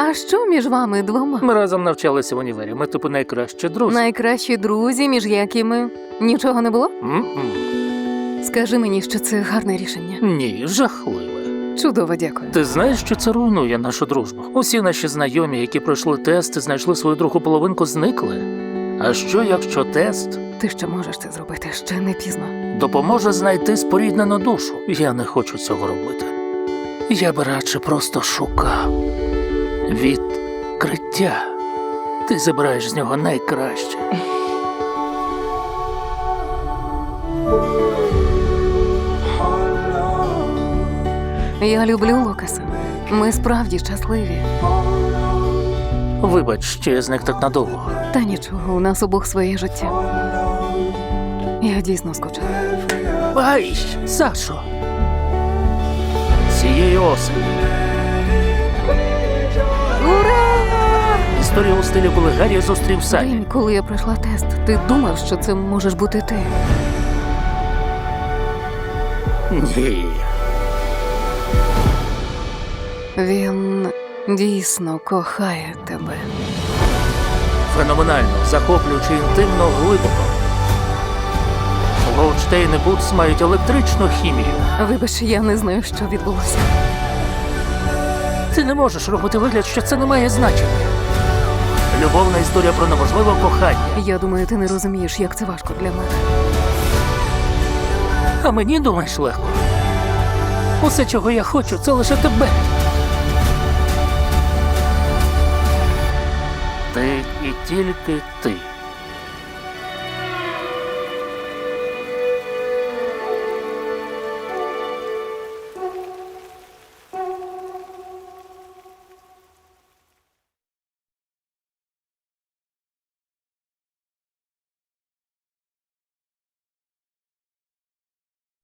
А що між вами двома? Ми разом навчалися в універі. Ми типу найкращі друзі. Найкращі друзі, між якими нічого не було? М-м. Скажи мені, що це гарне рішення. Ні, жахливе. Чудово, дякую. Ти знаєш, що це руйнує нашу дружбу? Усі наші знайомі, які пройшли тест і знайшли свою другу половинку, зникли. А що, якщо тест Ти ще можеш це зробити, ще не пізно. допоможе знайти споріднену душу? Я не хочу цього робити. Я би радше просто шукав відкриття. Ти забираєш з нього найкраще. Я люблю Лукаса. Ми справді щасливі. Вибач, що я зник так надовго. Та нічого, у нас обох своє життя. Я дійсно скучила. Ай, Сашо! Цієї осені. Історія у стилі, коли Гаррі зустрів Саллі. День, коли я пройшла тест, ти думав, що це можеш бути ти. Ні. Він дійсно кохає тебе. Феноменально, захоплюючи інтимно глибоко. Голдштейн і Бутс мають електричну хімію. Вибач, я не знаю, що відбулося. Ти не можеш робити вигляд, що це не має значення. Любовна історія про неможливе кохання. Я думаю, ти не розумієш, як це важко для мене. А мені думаєш легко. Усе, чого я хочу, це лише тебе. Ти і тільки ти.